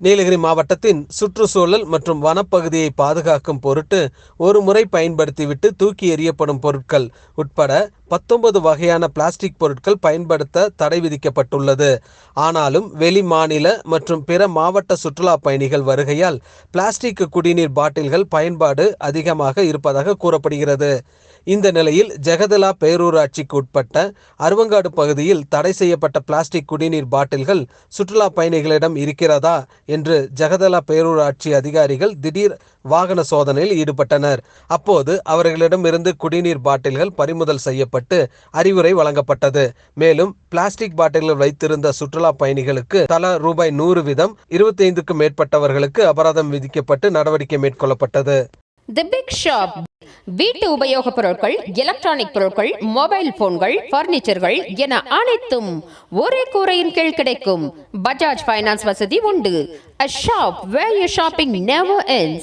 நீலகிரி மாவட்டத்தின் சுற்றுச்சூழல் மற்றும் வனப்பகுதியை பாதுகாக்கும் பொருட்டு ஒரு முறை பயன்படுத்திவிட்டு தூக்கி எறியப்படும் பொருட்கள் உட்பட பத்தொன்பது வகையான பிளாஸ்டிக் பொருட்கள் பயன்படுத்த தடை விதிக்கப்பட்டுள்ளது. ஆனாலும் வெளி மாநில மற்றும் பிற மாவட்ட சுற்றுலா பயணிகள் வருகையால் பிளாஸ்டிக் குடிநீர் பாட்டில்கள் பயன்பாடு அதிகமாக இருப்பதாக கூறப்படுகிறது. இந்த நிலையில் ஜெகதலா பேரூராட்சிக்கு உட்பட்ட அருவங்காடு பகுதியில் தடை செய்யப்பட்ட பிளாஸ்டிக் குடிநீர் பாட்டில்கள் சுற்றுலா பயணிகளிடம் இருக்கிறதா என்று ஜெகதலா பேரூராட்சி அதிகாரிகள் திடீர் வாகன சோதனையில் ஈடுபட்டனர். அப்போது அவர்களிடம் இருந்து குடிநீர் பாட்டில்கள் பறிமுதல் செய்யப்பட்டு அறிவுரை வழங்கப்பட்டது. மேலும் பிளாஸ்டிக் பாட்டில்கள் வைத்திருந்த சுற்றுலா பயணிகளுக்கு தலா ரூபாய் நூறு வீதம் இருபத்தைந்துக்கும் மேற்பட்டவர்களுக்கு அபராதம் விதிக்கப்பட்டு நடவடிக்கை மேற்கொள்ளப்பட்டது. தி பிக் ஷாப் வீட்டு உபயோகப் பொருட்கள் எலக்ட்ரானிக் பொருட்கள் மொபைல் போன்கள் பர்னிச்சர்கள் என அனைத்தும் ஒரே கூரையின் கீழ் கிடைக்கும். பஜாஜ் ஃபைனான்ஸ் வசதி உண்டு. A shop where you shopping never ends.